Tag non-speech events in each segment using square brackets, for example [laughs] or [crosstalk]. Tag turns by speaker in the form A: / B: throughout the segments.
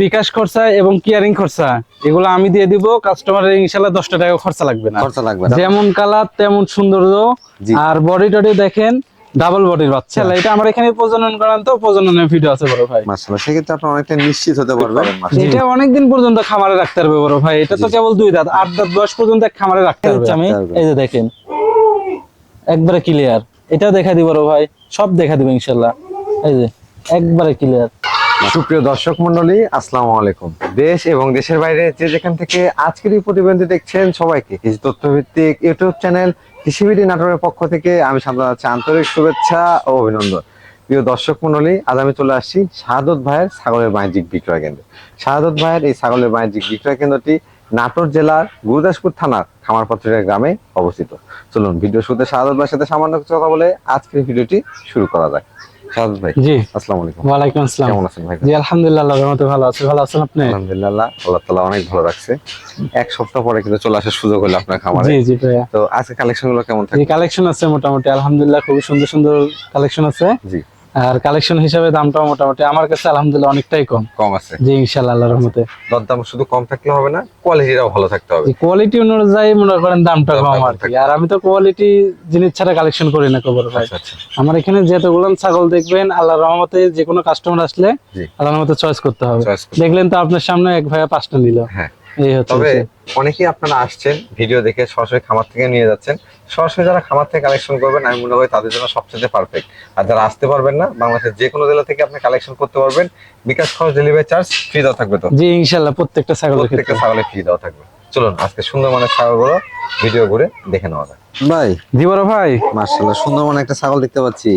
A: বিকাশ খরচা এবং কিয়ারিং খরচা এগুলো আমি দিয়ে দিব কাস্টমারের ইনশাল্লাহ দশটা টাকা খরচা লাগবে না।
B: খরচা লাগবে
A: যেমন কালার তেমন সৌন্দর্য। আর বডি টডি দেখেন ডাবল বডির বাচ্চা। এটা আমার এখানে প্রজনন করান তো প্রজননের ভিডিও আছে বড় ভাই।
B: মাশাআল্লাহ সেক্ষেত্রে আপনি অনেকটা নিশ্চিত হতে পারবেন।
A: এটা অনেকদিন পর্যন্ত খামারে রাখতে পারবে বড় ভাই। এটা তো কেবল দুই দাঁত আট দাঁত বয়স পর্যন্ত খামারে রাখতে পারবে। আমি এই যে দেখেন একবারে ক্লিয়ার এটাও দেখা দিব বড় ভাই সব দেখা দিব ইনশাল্লাহ। এই যে একবারে ক্লিয়ার
B: সুপ্রিয় দর্শক মন্ডলী আসসালামু আলাইকুম। দেশ এবং দেশের বাইরে যে যেখান থেকে আজকের এই প্রতিবেদনটি দেখছেন, সবাইকে কৃষি তথ্যভিত্তিক ইউটিউব চ্যানেল কৃষিবিডি নাটোরের পক্ষ থেকে আমি যাচ্ছি আন্তরিক শুভেচ্ছা ও অভিনন্দন। প্রিয় দর্শক মন্ডলী আজ আমি চলে আসছি শাহাদত ভাইয়ের ছাগলের বাণিজ্যিক বিক্রয় কেন্দ্রে। শাহাদত ভাইয়ের এই ছাগলের বাণিজ্যিক বিক্রয় কেন্দ্রটি নাটোর জেলার গুরুদাসপুর থানার খামারপত্রিকা গ্রামে অবস্থিত। চলুন, ভিডিও শুরুতে শাহাদত ভাইয়ের সাথে সামান্য কিছু কথা বলে আজকের ভিডিওটি শুরু করা যাক। ভাই
A: জি।
B: আসসালামু আলাইকুম।
A: ওয়ালাইকুম আসসালাম।
B: কেমন আছেন ভাই?
A: জি আলহামদুলিল্লাহ আল্লাহর রহমতে ভালো আছে। ভালো আছেন আপনি?
B: আলহামদুলিল্লাহ আল্লাহ অনেক ভালো রাখছে। এক সপ্তাহ পরে কিন্তু চলে আসার সুযোগ হলো আপনার খামারে।
A: জি জি ভাইয়া।
B: তো আজকে কালেকশনগুলো কেমন
A: কালেকশন আছে মোটামুটি আলহামদুলিল্লাহ খুবই সুন্দর সুন্দর কালেকশন আছে।
B: জি।
A: আর কালেকশন হিসাবে দামটাও মোটামুটি আমার কাছে আলহামদুলিল্লাহ অনেকটাই কম।
B: কম আছে।
A: জি ইনশাল্লাহ আল্লাহর রহমতে।
B: দরদাম শুধু কম থাকলে হবে না কোয়ালিটিটাও ভালো থাকতে হবে।
A: কোয়ালিটি অনুযায়ী মনে করেন দামটা
B: দামটা
A: কম আর কি। আর আমি তো কোয়ালিটি জিনিস ছাড়া কালেকশন করি না খবর ভাই।
B: আচ্ছা আচ্ছা।
A: আমার এখানে যতগুলো ছাগল দেখবেন আল্লাহর রহমতে যে কোনো কাস্টমার আসলে আল্লাহর রহমতে চয়েস করতে হবে। দেখলেন তো আপনার সামনে এক ভাইয়া পাঁচটা নিল।
B: হ্যাঁ।
A: এই হচ্ছে
B: তবে অনেকেই আপনারা আসছেন ভিডিও দেখে সরাসরি খামার থেকে নিয়ে যাচ্ছেন। সরাসরি যারা খামার থেকে কালেকশন করবেন আমি মনে করি তাদের জন্য সবচেয়ে পারফেক্ট আর যারা আসতে পারবেন না বাংলাদেশের যে কোনো জেলা থেকে আপনি কালেকশন করতে পারবেন বিকাশ খরচ ডেলিভারি চার্জ ফ্রি দেওয়া থাকবে তো?
A: জি ইনশাল্লাহ প্রত্যেকটা ছাগল
B: প্রত্যেকটা
A: ছাগলের
B: ছাগলে ফ্রি দেওয়া থাকবে। চলুন আজকে সুন্দর মানের ছাগলগুলো ভিডিও করে দেখে নেওয়া যাক। ভাই
A: জি বড় ভাই।
B: মার্শাল্লাহ সুন্দর মানে একটা ছাগল দেখতে পাচ্ছি।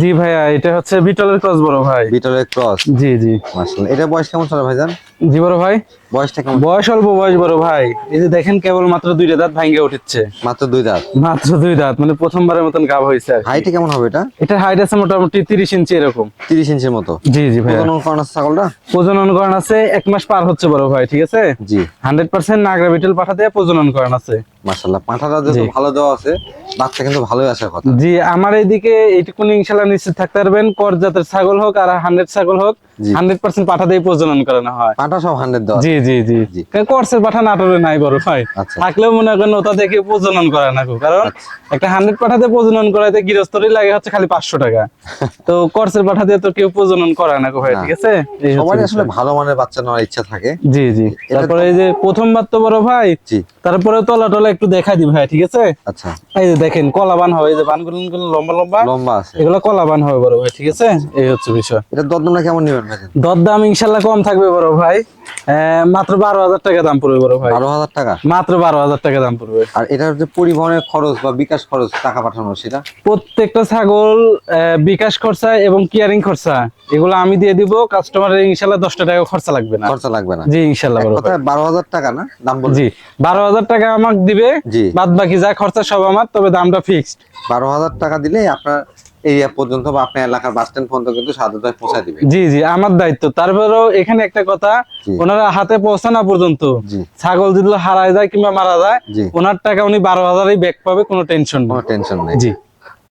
A: জি ভাইয়া এটা হচ্ছে বিটলের ক্রস বড় ভাই।
B: বিটলের ক্রস?
A: জি জি।
B: মার্শাল্লাহ এটা বয়স কেমন চলে ভাইজান?
A: জি বড় ভাই?
B: বয়সটা কেমন?
A: বয়স অল্প বয়স বড় ভাই। এই যে দেখেন কেবল মাত্র দুইটা দাঁত উঠছে।
B: মাত্র দুই দাঁত?
A: মাত্র দুই দাঁত মানে প্রথমবারের মতন গাব আর কি।
B: কেমন হবে এটা?
A: এটা হাইট আছে মোটামুটি তিরিশ ইঞ্চি এরকম।
B: তিরিশ ইঞ্চির মতো?
A: জি জি ভাইয়া।
B: প্রজনন আছে ছাগলটা?
A: প্রজনন করান আছে এক মাস পার হচ্ছে বড় ভাই ঠিক আছে?
B: জি।
A: হান্ড্রেড পার্সেন্ট নাগরা বিটল পাঠা দিয়ে প্রজনন করান আছে।
B: মার্শাল্লাহ পাঁঠাটা ভালো দেওয়া আছে বাচ্চা কিন্তু ভালোই আসার কথা।
A: জি আমার এইদিকে এইটুকুনি ইনশাল্লাহ নিশ্চিত থাকতে পারবেন কর জাতের ছাগল হোক আর হান্ড্রেড ছাগল হোক। হান্ড্রেড পার্সেন্ট পাঠা দিয়ে প্রজনন করানো হয়।
B: পাঁঠা সব হান্ড্রেড
A: জি জি জি।
B: জি।
A: পাঠা নাটোরে নাই বড় ভাই।
B: আচ্ছা।
A: থাকলেও মনে করেন ওটা দেখে প্রজনন করা না কারণ একটা হান্ড্রেড পাঠাতে প্রজনন করাইতে গৃহস্থরই লাগে হচ্ছে খালি পাঁচশো টাকা। [laughs] তো করসের পাঠা দিয়ে তো কেউ প্রজনন করা না ভাই ঠিক আছে?
B: সবারই আসলে ভালো মানের বাচ্চা নেওয়ার ইচ্ছা থাকে।
A: জি জি। তারপরে এই যে প্রথমবার তো বড় ভাই তারপরে তলা টলা একটু দেখা দি ভাই ঠিক আছে?
B: আচ্ছা।
A: এই যে দেখেন কলা বান হবে এই যে বানগুলো গুলো লম্বা লম্বা।
B: লম্বা আছে।
A: এগুলো কলা বান হবে বড় ভাই ঠিক আছে? এই হচ্ছে বিষয়।
B: এটা দরদামটা কেমন নেবেন ভাই
A: দর দাম ইনশাল্লাহ কম থাকবে বড় ভাই। মাত্র বারো হাজার টাকা দাম পড়বে বড় ভাই।
B: বারো হাজার টাকা?
A: মাত্র বারো হাজার টাকা দাম পড়বে।
B: আর এটার যে পরিবহনের খরচ বা বিকাশ খরচ টাকা পাঠানো সেটা?
A: প্রত্যেকটা ছাগল বিকাশ খরচা এবং কিয়ারিং খরচা এগুলো আমি দিয়ে দিব। কাস্টমারের ইনশাল্লাহ দশটা টাকা খরচা লাগবে না।
B: খরচা লাগবে না।
A: জি ইনশাল্লাহ।
B: বারো হাজার টাকা না দাম
A: জি বারো হাজার টাকা আমাকে দিবে। বাদ বাকি যা খরচা সব আমার তবে দামটা ফিক্সড
B: বারো হাজার টাকা দিলে আপনার এরিয়া পর্যন্ত বা আপনার এলাকার বাস স্ট্যান্ড পর্যন্ত কিন্তু সাধুতায় পৌঁছা দিবে।
A: জি জি আমার দায়িত্ব। তারপরেও এখানে একটা কথা ওনারা হাতে পৌঁছানো পর্যন্ত ছাগল যদি হারায় যায় কিংবা মারা যায় ওনার টাকা উনি বারো হাজারই ব্যাক পাবে কোনো টেনশন নেই।
B: কোনো টেনশন নেই।
A: জি।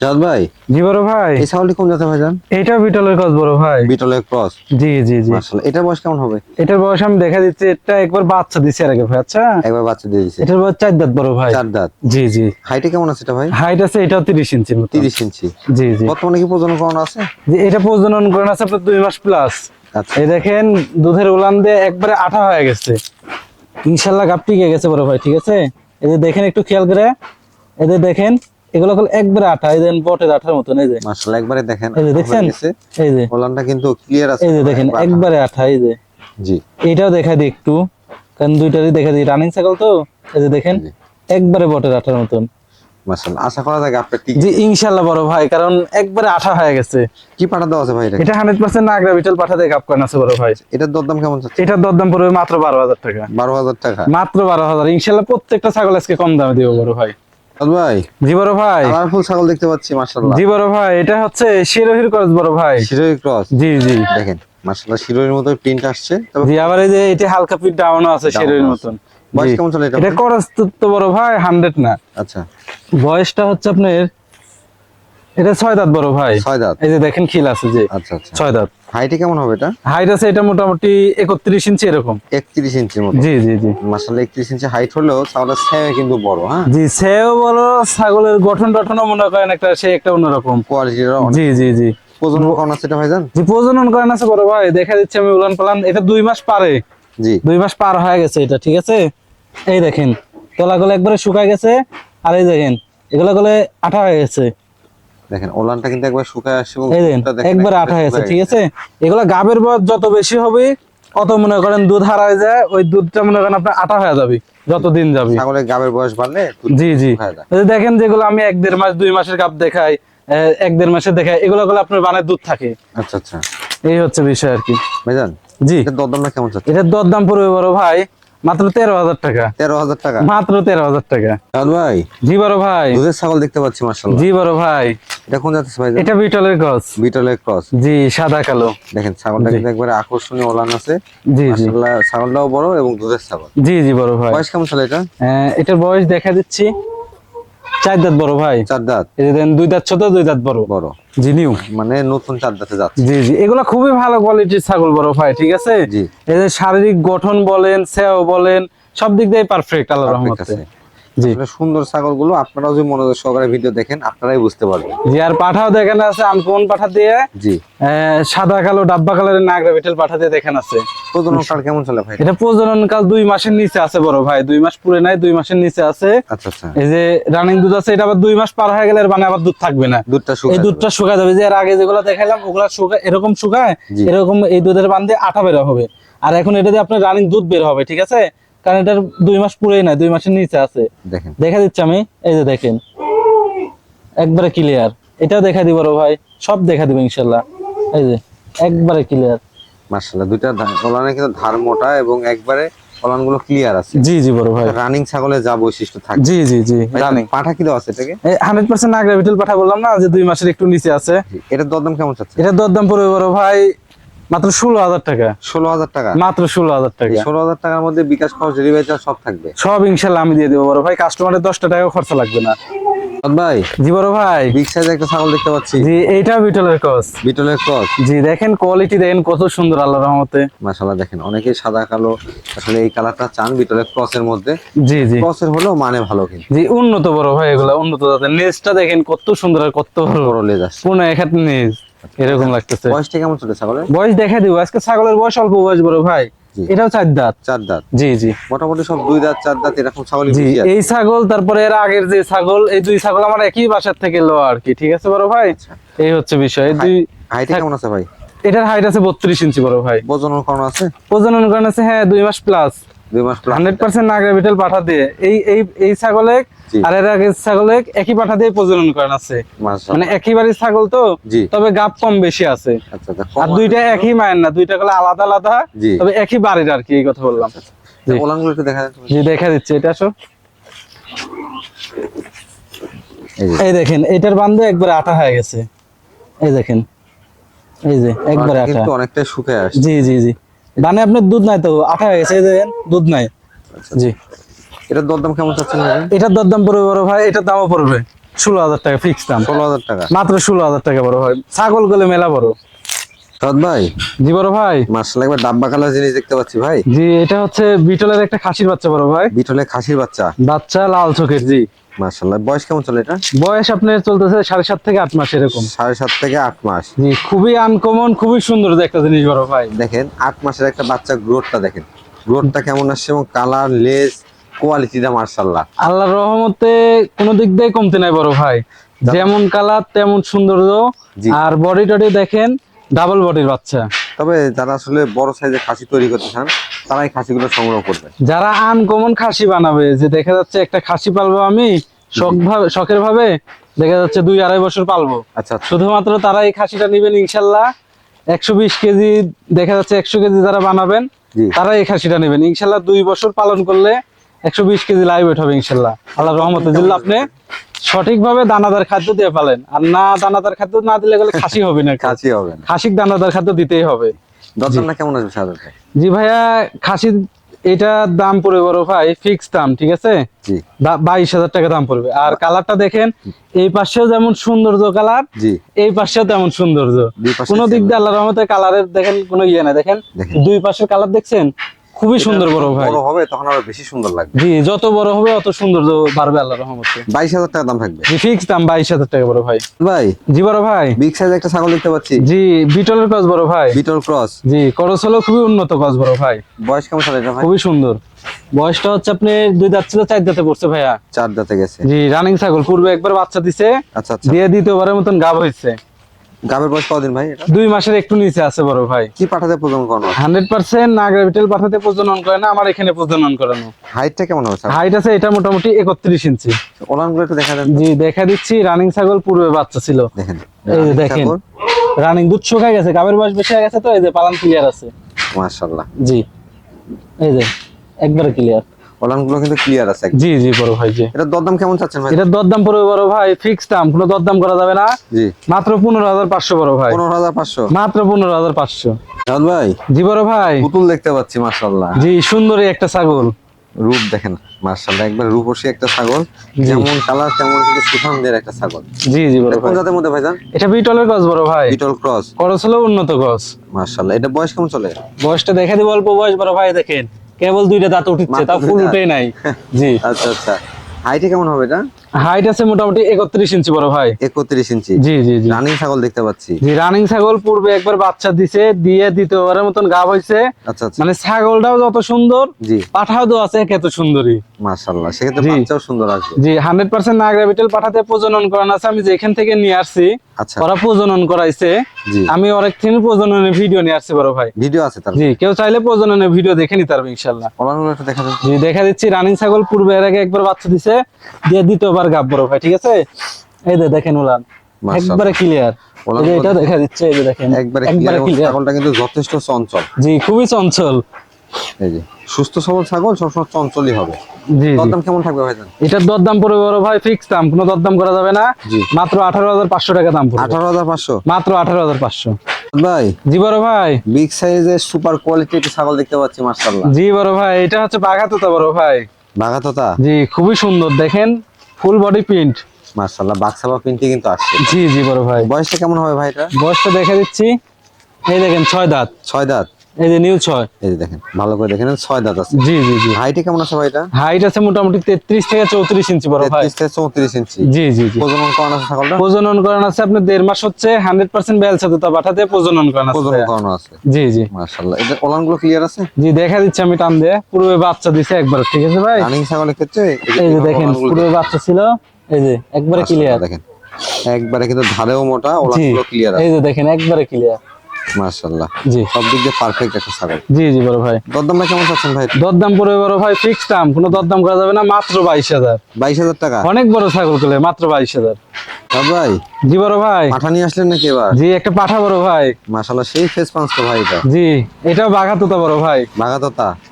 B: ভাই?
A: জি বড় ভাই।
B: এই ছাগলটি কোন জাতের ভাইজান
A: এইটা বিটলের কাজ বড় ভাই।
B: বিটলের ক্রস?
A: জি জি জি।
B: এটার বয়স কেমন হবে?
A: এটার বয়স আমি দেখা দিচ্ছি এটা একবার বাচ্চা দিছি আর আগে ভাই আচ্ছা?
B: একবার বাচ্চা দিয়ে দিছে।
A: এটার বয়স চার দাঁত বড় ভাই।
B: চার দাঁত।
A: জি জি।
B: হাইটে কেমন আছে এটা ভাই?
A: হাইট আছে তিরিশ ইঞ্চির মতো।
B: তিরিশ ইঞ্চি।
A: জি জি।
B: বর্তমানে কি প্রজনন করানো আছে?
A: জি, এটা প্রজনন করেন আছে আপনার দুই মাস প্লাস
B: আচ্ছা।
A: এই দেখেন দুধের উলান দিয়ে একবারে আঠা হয়ে গেছে। ইনশাল্লাহ গাপ টিকে গেছে বড় ভাই ঠিক আছে? এই যে দেখেন একটু খেয়াল করে। এদের দেখেন এগুলো হলো একবারে আঠা এই দেন বটের আঠার মতন এই যে।
B: একবারে দেখেন
A: এই যে দেখছেন? এই যে।
B: কিন্তু ক্লিয়ার আছে।
A: এই যে দেখেন
B: একবারে
A: আঠা। এই যে।
B: জি।
A: এইটাও দেখা দিই একটু কারণ দুইটারই দেখা দিই রানিং সাইকেল তো? এই যে দেখেন একবারে বটের আঠার মতন।
B: আশা করা যায় আপনার ঠিক
A: জি ইনশাল্লাহ বড় ভাই কারণ একবারে আঠা হয়ে গেছে।
B: কি পাঠা দেওয়া আছে ভাই এটা?
A: এটা হান্ড্রেড পার্সেন্ট নাগরা বিটল কাপ করেন আছে বড় ভাই।
B: এটার দরদাম কেমন যাচ্ছে
A: এটার দরদাম পড়বে মাত্র বারো হাজার টাকা।
B: বারো হাজার টাকা।
A: মাত্র বারো হাজার। ইনশাল্লাহ প্রত্যেকটা ছাগল আজকে কম দামে দিব বড় ভাই।
B: ভাই।
A: জি বড় ভাই।
B: কালারফুল ছাগল দেখতে পাচ্ছি মার্শাল্লাহ
A: জি বড় ভাই এটা হচ্ছে শিরোহির বড় ভাই।
B: ক্রস?
A: জি জি।
B: দেখেন মতো প্রিন্ট আসছে।
A: জি আবার এই যে এটা হালকা ডাউনও আছে শিরোহির মতন।
B: বয়স কেমন চলে এটা
A: এটা করস তো বড় ভাই হান্ড্রেড না।
B: আচ্ছা।
A: বয়সটা হচ্ছে আপনার এটা ছয় দাঁত বড় ভাই।
B: ছয় দাঁত।
A: এই যে দেখেন খিল আছে যে।
B: আচ্ছা আচ্ছা।
A: ছয় দাঁত।
B: হাইটে কেমন হবে এটা?
A: হাইট আছে এটা মোটামুটি একত্রিশ ইঞ্চি এরকম।
B: একত্রিশ ইঞ্চির মতো।
A: জি জি জি।
B: মাসাল্লাহ একত্রিশ ইঞ্চি হাইট হলেও ছাগলের সেমে কিন্তু বড় হ্যাঁ?
A: জি সেও বড় ছাগলের গঠন টঠনও মনে করেন একটা সে একটা অন্যরকম।
B: কোয়ালিটির
A: জি জি জি।
B: প্রজনন কখন আছে এটা ভাইজান?
A: জি প্রজনন করেন আছে বড় ভাই। দেখা দিচ্ছে আমি উলান পালান। এটা দুই মাস পারে।
B: জি।
A: দুই মাস পার হয়ে গেছে এটা ঠিক আছে? এই দেখেন তলাগুলো একবারে শুকায় গেছে। আর এই দেখেন এগুলো গুলো আঠা হয়ে গেছে।
B: দেখেন ওলানটা কিন্তু একবার শুকায় আসছে এবং
A: একবারে আঠা হয়ে
B: শুকায়
A: ঠিক আছে? এগুলো গাবের বয়স যত বেশি হবে অত মনে করেন দুধ হারায় যায় ওই দুধটা মনে করেন আপনার হয়ে যাবে যত দিন যাবে।
B: ছাগলের গাবের বয়স বাড়লে
A: জি জি। দেখেন যেগুলো আমি এক দেড় মাস দুই মাসের গাব দেখাই এক দেড় মাসের দেখাই এগুলো গুলো আপনার বানের দুধ থাকে।
B: আচ্ছা আচ্ছা।
A: এই হচ্ছে বিষয় আর কি।
B: ভাইজান
A: জি।
B: এটা দরদামটা কেমন
A: এটার দরদাম পড়বে বড় ভাই মাত্র তেরো হাজার টাকা।
B: তেরো হাজার টাকা।
A: মাত্র তেরো হাজার টাকা।
B: ভাই
A: জি বড় ভাই।
B: দুধের ছাগল দেখতে পাচ্ছি মার্শাল
A: জি বড় ভাই।
B: এটা কোন যাচ্ছে ভাই?
A: এটা বিটলের গছ
B: বিটলের ক্রস।
A: জি সাদা কালো।
B: দেখেন ছাগলটা কিন্তু একবারে আকর্ষণীয় ওলান আছে।
A: জি জি।
B: ছাগলটাও বড় এবং দুধের ছাগল।
A: জি জি বড় ভাই।
B: বয়স কেমন চলে এটা?
A: আহ, এটার বয়স দেখা দিচ্ছি। চার দাঁত বড় ভাই।
B: চার দাঁত।
A: এই যে দেন দুই দাঁত ছোট দুই দাঁত বড়।
B: বড়।
A: জি নিউ।
B: মানে নতুন চার দাঁতে যাচ্ছে।
A: জি জি। এগুলো খুবই ভালো কোয়ালিটির ছাগল বড় ভাই ঠিক আছে?
B: জি।
A: এই যে শারীরিক গঠন বলেন সেও বলেন সব দিক দিয়ে পারফেক্ট আল্লাহ
B: Perfect
A: রহমতে।
B: সুন্দর ছাগলগুলো আপনারাও যদি মনোযোগ সহকারে ভিডিও দেখেন আপনারাই বুঝতে পারবেন।
A: জি আর পাঠাও দেখেন আছে আনকোন পাঠা দিয়ে
B: জি।
A: সাদা কালো ডাব্বা কালারের নাগরা বিটেল পাঠা দিয়ে দেখেন আছে।
B: প্রজনন কাল কেমন চলে ভাই?
A: এটা প্রজনন কাল দুই মাসের নিচে আছে বড় ভাই। দুই মাস পুরে নাই দুই মাসের নিচে আছে।
B: আচ্ছা আচ্ছা।
A: এই যে রানিং দুধ আছে এটা আবার দুই মাস পার হয়ে গেলে এর মানে আবার দুধ থাকবে না।
B: দুধটা
A: এই দুধটা শুকায় যাবে। যে এর আগে যেগুলো দেখাইলাম ওগুলা শুকায় এরকম শুকায় এরকম এই দুধের বান্ধে আঠা বের হবে। আর এখন এটা দিয়ে আপনার রানিং দুধ বের হবে ঠিক আছে? কারণ এটার দুই মাস পুরেই না দুই মাসের নিচে আছে।
B: দেখেন।
A: দেখা দিচ্ছি আমি এই যে দেখেন। একবারে ক্লিয়ার এটাও দেখা দিব ভাই সব দেখা দিব ইনশাল্লাহ এই যে একবারে ক্লিয়ার
B: মার্শাল্লাহ দুইটা কলানে কিন্তু ধার মোটা এবং একবারে ওলানগুলো ক্লিয়ার আছে।
A: জি জি বড় ভাই।
B: রানিং ছাগলের যা বৈশিষ্ট্য থাকে।
A: জি জি জি। রানিং।
B: পাঠা কি দেওয়া আছে এটাকে?
A: হান্ড্রেড পার্সেন্ট নাগরা বিটল পাঠা বললাম না যে দুই মাসের একটু নিচে আছে।
B: এটা এটার দরদাম কেমন চাচ্ছে
A: এটা দরদাম পড়বে বড় ভাই মাত্র ষোলো হাজার টাকা।
B: ষোলো হাজার টাকা।
A: মাত্র ষোলো হাজার টাকা।
B: ষোলো হাজার টাকার মধ্যে বিকাশ খরচ ডেলিভারি চার্জ সব থাকবে।
A: সব ইনশাল্লাহ আমি দিয়ে দেবো। বড় ভাই কাস্টমারের দশটা টাকা খরচা লাগবে না।
B: ভাই।
A: জি বড় ভাই।
B: বিগ সাইজ একটা ছাগল দেখতে পাচ্ছি।
A: জি এইটা বিটলের কস
B: বিটলের ক্রস
A: জি দেখেন কোয়ালিটি দেখেন কত সুন্দর রহমতে।
B: দেখেন অনেকেই সাদা কালো আসলে এই কালারটা চান বিটলের ক্রসের মধ্যে।
A: জি জি।
B: ক্রসের হলেও মানে ভালো কিন্তু।
A: জি উন্নত বড় ভাই এগুলা উন্নত জাতের। নেজটা দেখেন কত সুন্দর আর কত বড়
B: বড় লেজ আসছে
A: পুরো এক হাত নেজ এরকম লাগতেছে।
B: বয়সটা কেমন চলে ছাগলের?
A: বয়স দেখা দিব আজকে ছাগলের বয়স অল্প বয়স বড় ভাই। এটাও চার দাঁত।
B: চার দাঁত।
A: জি জি।
B: মোটামুটি সব দুই দাঁত চার দাঁত এরকম ছাগল
A: জি এই ছাগল তারপরে এর আগের যে ছাগল এই দুই ছাগল আমার একই বাসার থেকে লো আর কি ঠিক আছে বড় ভাই?
B: আচ্ছা।
A: এই হচ্ছে বিষয়। এই দুই
B: হাইট কেমন আছে ভাই?
A: এটার হাইট আছে বত্রিশ ইঞ্চি বড় ভাই।
B: প্রজনন করানো আছে?
A: প্রজনন করেন আছে হ্যাঁ দুই মাস প্লাস
B: দুই মাস।
A: হান্ড্রেড পার্সেন্ট নাগরা বিটেল পাঠা দিয়ে। এই এই এই ছাগলে আর এর আগে ছাগলে একই পাঠা দিয়ে প্রজনন আছে।
B: মাশাআল্লাহ।
A: মানে একই বাড়ির ছাগল তো তবে গাপ কম বেশি আছে।
B: আচ্ছা আচ্ছা
A: আর দুইটা একই মায়ের না দুইটা গুলো আলাদা আলাদা তবে একই বাড়ির আর কি এই কথা বললাম।
B: একটু দেখা
A: দিচ্ছে এটা আসো।
B: এই
A: দেখেন এটার বান্ধে একবারে আঠা হয়ে গেছে। এই দেখেন। এই যে একবারে আঠা।
B: শুকায় আসছে
A: জি জি জি। মানে আপনার দুধ নাই তো? আঠা হয়ে গেছে দুধ নাই। জি।
B: এটার দরদাম কেমন চাচ্ছেন
A: এটার দরদাম পড়বে বড় ভাই এটার দামও পড়বে। ষোলো হাজার টাকা ফিক্স দাম।
B: ষোলো হাজার টাকা।
A: মাত্র ষোলো হাজার টাকা বড় ভাই। ছাগল গলে মেলা বড়।
B: সাদ ভাই?
A: জি বড় ভাই।
B: মার্শাল একবার ডাব্বা কালার জিনিস দেখতে পাচ্ছি ভাই।
A: জি এটা হচ্ছে বিটলের একটা খাসির বাচ্চা বড় ভাই।
B: বিটলে খাসির বাচ্চা।
A: বাচ্চা লাল চোখের জি।
B: মার্শাল্লাহ বয়স কেমন চলে এটা?
A: বয়স আপনার চলতেছে সাড়ে সাত থেকে আট মাস এরকম।
B: সাড়ে সাত থেকে আট মাস।
A: জি খুবই আনকমন খুবই সুন্দর একটা জিনিস বড় ভাই।
B: দেখেন আট মাসের একটা বাচ্চা গ্রোথটা দেখেন। গ্রোথটা কেমন আসছে এবং কালার লেজ কোয়ালিটিটা মার্শাল্লাহ
A: আল্লাহর রহমতে কোনো দিক দিয়ে কমতে নাই বড় ভাই। যেমন কালার তেমন সৌন্দর্য। আর বডি টডি দেখেন ডাবল বডির বাচ্চা।
B: তবে যারা আসলে বড় সাইজের খাসি তৈরি করতে চান তারাই খাসিগুলো সংগ্রহ করবে।
A: যারা আনকমন খাসি বানাবে যে দেখা যাচ্ছে একটা খাসি পালবো আমি শখের ভাবে দেখা যাচ্ছে দুই আড়াই বছর পালবো।
B: আচ্ছা আচ্ছা।
A: শুধুমাত্র তারা এই খাসিটা নেবেন ইনশাল্লাহ। একশো বিশ কেজি দেখা যাচ্ছে একশো কেজি যারা বানাবেন তারা এই খাসিটা নেবেন। ইনশাল্লাহ দুই বছর পালন করলে একশো বিশ কেজি লাইভ ওয়েট হবে ইনশাল্লাহ। আল্লাহ রহমতে। দিল্লা আপনি সঠিকভাবে দানাদার খাদ্য দিয়ে পালেন। আর না দানাদার খাদ্য না দিলে গেলে খাসি হবে না।
B: খাসি হবে
A: খাসিক দানাদার খাদ্য দিতেই হবে।
B: দরদামটা কেমন আসবে সাধারণত
A: জি ভাইয়া খাসি এটার দাম পড়বে বড় ভাই ফিক্স দাম ঠিক আছে?
B: জি।
A: বাইশ হাজার টাকা দাম পড়বে। আর কালারটা দেখেন এই পাশেও যেমন সৌন্দর্য কালার
B: জি।
A: এই পাশেও তেমন সৌন্দর্য। কোন দিক দিয়ে আল্লাহ রহমতে কালারের দেখেন কোনো ইয়ে না দেখেন। দুই পাশের কালার দেখছেন? খুবই সুন্দর বড় ভাই।
B: বড় হবে তখন আরও বেশি সুন্দর লাগবে।
A: জি যত বড় হবে অত সৌন্দর্য বাড়বে আল্লাহ রহমতে।
B: বাইশ হাজার টাকা দাম থাকবে।
A: জি ফিক্স দাম বাইশ হাজার টাকা বড় ভাই।
B: ভাই
A: জি বড় ভাই।
B: বিগ সাইজ একটা ছাগল দেখতে পাচ্ছি।
A: জি বিটলের ক্রস বড় ভাই।
B: বিটল ক্রস
A: জি ক্রস হলো খুবই উন্নত ক্রস বড় ভাই।
B: বয়স কেমন চলে এটা ভাই?
A: খুবই সুন্দর। বয়সটা হচ্ছে আপনি দুই দাঁত ছিল চার দাঁতে পড়ছে ভাইয়া।
B: চার দাঁতে গেছে।
A: জি রানিং ছাগল। পূর্বে একবার বাচ্চা দিছে
B: আচ্ছা আচ্ছা।
A: দিয়ে দ্বিতীয়বারের মতন গাব হয়েছে
B: গাবের বয়স কদিন ভাই এটা?
A: দুই মাসের একটু নিচে আছে বড় ভাই।
B: কি পাঠাতে প্রজনন করানো
A: হান্ড্রেড পার্সেন্ট নাগরা বিটেল পাঠাতে প্রজনন করে না আমার এখানে প্রজনন করানো
B: হাইটটা কেমন হবে
A: হাইট আছে এটা মোটামুটি একত্রিশ ইঞ্চি।
B: ওলানগুলো একটু দেখা দেন।
A: জি দেখা দিচ্ছি রানিং ছাগল পূর্বে বাচ্চা ছিল।
B: দেখেন
A: এই যে দেখেন রানিং দুধ শুকায় গেছে গাবের বয়স বেশি হয়ে গেছে তো এই যে পালান ক্লিয়ার আছে।
B: মাশাআল্লাহ।
A: জি এই যে একবারে ক্লিয়ার
B: ওলানগুলো কিন্তু ক্লিয়ার আছে
A: জি জি বড় ভাই জি।
B: এটা দরদাম কেমন চাচ্ছেন ভাই?
A: এটার দরদাম পড়বে বড় ভাই ফিক্স দাম কোনো দরদাম করা যাবে না।
B: জি।
A: মাত্র পনেরো হাজার পাঁচশো বড় ভাই।
B: পনেরো হাজার পাঁচশো?
A: মাত্র পনেরো হাজার পাঁচশো।
B: রাহুল ভাই
A: জি বড় ভাই।
B: পুতুল দেখতে পাচ্ছি মাশাআল্লাহ।
A: জি সুন্দরী একটা ছাগল।
B: রূপ দেখেন মাশাআল্লাহ একবার রূপসী একটা ছাগল। যেমন কালার তেমন কিন্তু সুঠামদের একটা ছাগল।
A: জি জি বড়
B: এটা কোন জাতের মধ্যে ভাইজান?
A: এটা বিটলের গছ বড় ভাই।
B: বিটল ক্রস।
A: হলো উন্নত গছ।
B: মাশাআল্লাহ এটা বয়স কেমন চলে?
A: বয়সটা দেখা দিব অল্প বয়স বড় ভাই দেখেন। কেবল দুইটা দাঁত
B: উঠছে
A: তাও ফুল। উঠে নাই। জি।
B: আচ্ছা আচ্ছা। হাইটে কেমন হবে এটা?
A: হাইট আছে মোটামুটি একত্রিশ ইঞ্চি বড় ভাই।
B: একত্রিশ ইঞ্চি।
A: জি জি জি।
B: রানিং ছাগল দেখতে পাচ্ছি।
A: জি রানিং ছাগল পূর্বে একবার বাচ্চা দিছে দিয়ে দ্বিতীয়বারের মতন গাব হয়েছে
B: আচ্ছা আচ্ছা।
A: মানে ছাগলটাও যত সুন্দর
B: জি।
A: পাঠাও তো আছে এত সুন্দরী
B: মাশাআল্লাহ সেক্ষেত্রে
A: জি।
B: বাচ্চাও সুন্দর আসবে।
A: জি হান্ড্রেড পার্সেন্ট নাগরা বিটেল পাঠাতে প্রজনন করানো আছে আমি যেখান থেকে নিয়ে আসছি
B: আচ্ছা।
A: ওরা প্রজনন করাইছে।
B: জি।
A: আমি অনেক থেকে প্রজননের ভিডিও নিয়ে আসছি বড় ভাই।
B: ভিডিও আছে তার
A: জি কেউ চাইলে প্রজননের ভিডিও দেখে নিতে পারবে
B: একটু দেখা
A: জি দেখা দিচ্ছি রানিং ছাগল পূর্বে এর আগে একবার বাচ্চা দিছে দিয়ে দ্বিতীয়বার গাব বড় ভাই ঠিক আছে? এই যে দেখেন উলান একবারে ক্লিয়ার এটা দেখা দিচ্ছে এই যে দেখেন
B: একবারে
A: ক্লিয়ার
B: ছাগলটা কিন্তু যথেষ্ট চঞ্চল।
A: জি খুবই চঞ্চল।
B: এই যে সুস্থ সবল ছাগল সবসময় চঞ্চলই হবে।
A: জি
B: দরদাম কেমন থাকবে ভাইজান?
A: এটার দরদাম পড়বে বড় ভাই ফিক্স দাম কোনো দরদাম করা যাবে না।
B: জি।
A: মাত্র আঠারো হাজার পাঁচশো টাকা দাম পড়বে।
B: আঠারো হাজার পাঁচশো?
A: মাত্র আঠারো হাজার পাঁচশো।
B: ভাই।
A: জি বড় ভাই।
B: বিগ সাইজের সুপার কোয়ালিটি একটি ছাগল দেখতে পাচ্ছি মার্শাল্লাহ
A: জি বড় ভাই এটা হচ্ছে বাঘাতোতা বড় ভাই।
B: বাঘাততা
A: জি খুবই সুন্দর দেখেন। ফুল বডি প্রিন্ট
B: মাশাআল্লাহ বাক্সাবা প্রিন্টে কিন্তু আসছে।
A: জি জি বড় ভাই।
B: বয়সটা কেমন হবে ভাই এটা?
A: বয়সটা দেখা দিচ্ছি। এই দেখেন ছয় দাঁত।
B: ছয় দাঁত।
A: এই যে নিউ ছয়।
B: এই যে দেখেন ভালো করে দেখেন ছয় দাঁত আছে।
A: জি জি জি।
B: হাইটে কেমন আছে ভাই এটা?
A: হাইট আছে মোটামুটি তেত্রিশ থেকে চৌত্রিশ ইঞ্চি বড় ভাই।
B: থেকে চৌত্রিশ ইঞ্চি।
A: জি জি জি।
B: প্রজনন করানো আছে ছাগলটা?
A: প্রজনন করানো আছে আপনার দেড় মাস হচ্ছে হান্ড্রেড পার্সেন্ট বেলসা দুটা পাঠাতে প্রজনন করানো আছে।
B: প্রজনন করানো আছে।
A: জি জি।
B: এটা ওলানগুলো ক্লিয়ার আছে?
A: জি দেখা দিচ্ছি আমি টান দিয়ে। পূর্বে বাচ্চা দিছে একবার ঠিক আছে ভাই?
B: রানিং ছাগলের ক্ষেত্রে
A: এই যে দেখেন পূর্বে বাচ্চা ছিল এই যে একবারে ক্লিয়ার
B: দেখেন। একবারে কিন্তু ধারেও মোটা ওলানগুলো ক্লিয়ার আছে।
A: এই যে দেখেন একবারে ক্লিয়ার জি।
B: সব দিক দিয়ে পারফেক্ট একটা ছাগল।
A: জি জি বড় ভাই।
B: দরদামটা কেমন চাচ্ছেন ভাই?
A: দরদাম পড়বে বড় ভাই ফিক্স দাম। কোনো দরদাম করা যাবে না মাত্র
B: টাকা?
A: অনেক বড় ছাগল কোলে মাত্র বাইশ হাজার।
B: হ্যাঁ ভাই।
A: জি বড় ভাই।
B: পাঠা নিয়ে আসলেন নাকি এবার?
A: জি একটা পাঠা বড় ভাই।
B: সেই ফেস পাঁচ তো ভাই এটা।
A: জি এটাও বাঘাতোতা বড় ভাই।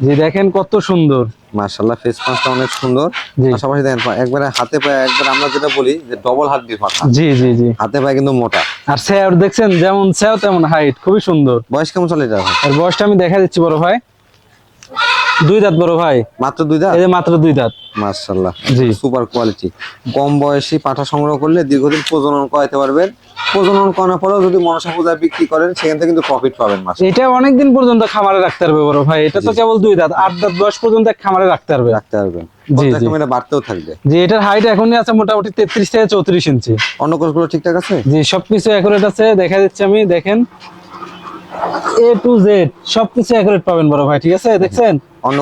A: জি দেখেন কত সুন্দর।
B: মাশাল্লাহ ফেস মাস্কটা অনেক সুন্দর। পাশাপাশি দেখেন একবারে হাতে পায়ে একবার আমরা যেটা বলি যে ডবল হাত দিয়ে পাঠা
A: জি জি জি।
B: হাতে পায়ে কিন্তু মোটা।
A: আর স্যার দেখছেন যেমন স্যার তেমন হাইট খুবই সুন্দর।
B: বয়স কেমন চলে যাবে
A: আর বয়সটা আমি দেখা দিচ্ছি বড় ভাই। দুই দাঁত বড় ভাই।
B: মাত্র দুই দাঁত?
A: এই মাত্র দুই দাঁত।
B: মাশাল্লাহ
A: জি।
B: Super quality. কম বয়সী পাঠা সংগ্রহ করলে দীর্ঘদিন প্রজনন করাতে পারবেন। প্রজনন করানোর পরেও যদি মনসা পূজায় বিক্রি করেন সেখান থেকে কিন্তু প্রফিট পাবেন মাস
A: এটা অনেক দিন পর্যন্ত খামারে রাখতে পারবে বড় ভাই। এটা তো কেবল দুই দাঁত। আট দাঁত বয়স পর্যন্ত খামারে রাখতে পারবে।
B: রাখতে পারবেন।
A: জি, জি।
B: বাড়তেও থাকবে।
A: যে এটার হাইট এখনই আছে মোটামুটি তেত্রিশ থেকে চৌত্রিশ ইঞ্চি
B: অন্য কোর্সগুলো ঠিকঠাক আছে?
A: জি সবকিছু অ্যাকুরেট আছে। দেখা দিচ্ছি আমি দেখেন। এ টু জেড সবকিছু অ্যাকুরেট পাবেন বড় ভাই ঠিক আছে? দেখছেন?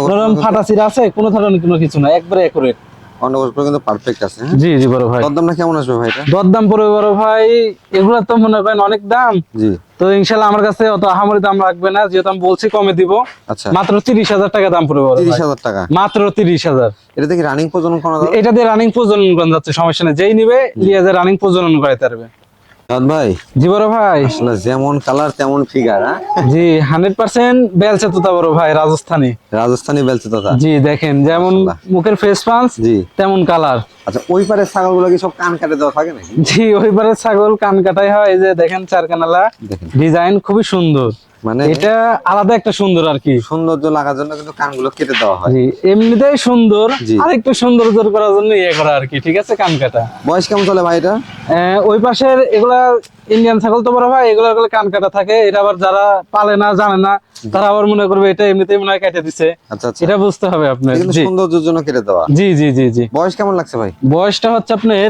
A: নরম ফাটা চিরা আছে কোনো ধরনের কোনো কিছু না একবারে অ্যাকুরেট
B: অন্য কিন্তু পারফেক্ট আছে হ্যাঁ?
A: জি জি বড় ভাই।
B: দরদামটা কেমন আসবে ভাই
A: দরদাম পড়বে বড় ভাই এগুলো তো মনে করেন অনেক দাম।
B: জি।
A: তো ইনশাল্লাহ আমার কাছে অত আহামরি দাম রাখবে না যেহেতু আমি বলছি কমে দিব।
B: আচ্ছা।
A: মাত্র তিরিশ হাজার টাকা দাম পড়বে বড়
B: টাকা।
A: মাত্র তিরিশ হাজার।
B: এটা দেখি রানিং প্রজনন করা
A: এটা দিয়ে রানিং প্রজনন করা যাচ্ছে সমস্যা নেই যেই নিবে রানিং প্রজনন করাইতে পারবে।
B: ভাই?
A: জি বড় ভাই।
B: আসলে যেমন কালার তেমন ফিগার হ্যাঁ?
A: জি হান্ড্রেড পার্সেন্ট বেলচে তোতা বড় ভাই রাজস্থানী।
B: রাজস্থানী
A: জি দেখেন যেমন মুখের ফেস পাঞ্চ
B: জি।
A: তেমন কালার।
B: আচ্ছা ওই পারে ছাগলগুলো কি সব কান কাটে দেওয়া থাকে নাকি?
A: জি ওইবারে ছাগল কান কাটাই হয় এই যে দেখেন চারকানালা
B: দেখেন।
A: ডিজাইন খুবই সুন্দর।
B: মানে
A: এটা আলাদা একটা সুন্দর আর কি।
B: সৌন্দর্য লাগার জন্য কিন্তু কানগুলো কেটে দেওয়া হয়।
A: এমনিতেই সুন্দর। আর একটু সৌন্দর্য করার জন্য ইয়ে করা আর কি ঠিক আছে কান কাটা?
B: বয়স কেমন চলে ভাই এটা?
A: ওই পাশের এগুলা ইন্ডিয়ান ছাগল তো বড় ভাই এগুলো এগুলো কান কাটা থাকে। এটা আবার যারা পালে না জানে না তারা আবার মনে করবে এটা এমনিতেই মনে হয় কেটে দিছে।
B: আচ্ছা আচ্ছা।
A: এটা বুঝতে হবে আপনার
B: সৌন্দর্যের জন্য কেটে দেওয়া।
A: জি জি জি জি।
B: বয়স কেমন লাগছে ভাই?
A: বয়সটা হচ্ছে আপনার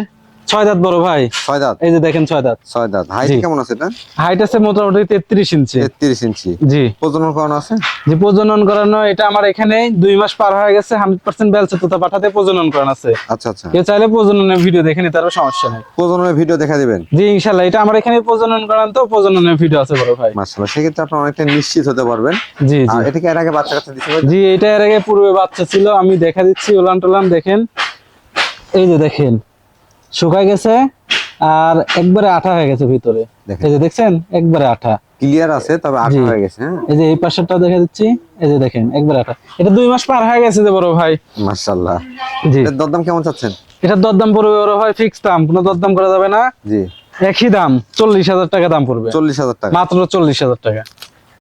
A: ছয় দাঁত বড় ভাই?
B: ছয় দাঁত।
A: এই যে দেখেন ছয় দাঁত।
B: ছয় দাঁত। হাইট কেমন আছে এটা?
A: হাইট আছে মোটামুটি তেত্রিশ ইঞ্চি।
B: তেত্রিশ ইঞ্চি।
A: জি।
B: প্রজনন করানো আছে?
A: যে প্রজনন করানো এটা আমার এখানে দুই মাস পার হয়ে গেছে হান্ড্রেড পার্সেন্ট বেলছে তোতা পাঠাতে প্রজনন করানো আছে।
B: আচ্ছা আচ্ছা।
A: কেউ চাইলে প্রজননের ভিডিও দেখে নিতে পারবে সমস্যা নেই।
B: প্রজননের ভিডিও দেখা দিবেন?
A: জি ইনশাল্লাহ। এটা আমার এখানে প্রজনন করান তো প্রজননের ভিডিও আছে বড় ভাই।
B: মাশাআল্লাহ সেক্ষেত্রে আপনি অনেকটা নিশ্চিত হতে পারবেন।
A: জি জি।
B: এটা কি এর আগে বাচ্চা কাচ্চা দিতে
A: জি এটা এর আগে পূর্বে বাচ্চা ছিল আমি দেখা দিচ্ছি ওলান টোলান দেখেন। এই যে দেখেন। শুকায় গেছে আর একবারে আঠা হয়ে গেছে ভিতরে। এই যে দেখছেন? একবারে আঠা।
B: ক্লিয়ার আছে তবে আঠা হয়ে গেছে হ্যাঁ?
A: এই যে এই পাশেরটা দেখা দিচ্ছি এই যে দেখেন একবারে আঠা। এটা দুই মাস পার হয়ে গেছে যে বড় ভাই।
B: মাশাআল্লাহ।
A: জি।
B: এর দরদাম কেমন চাচ্ছেন?
A: এটার দরদাম পড়বে বড় ভাই ফিক্স দাম কোনো দরদাম করা যাবে না।
B: জি।
A: একই দাম চল্লিশ হাজার টাকা দাম পড়বে।
B: চল্লিশ হাজার টাকা।
A: মাত্র চল্লিশ হাজার টাকা।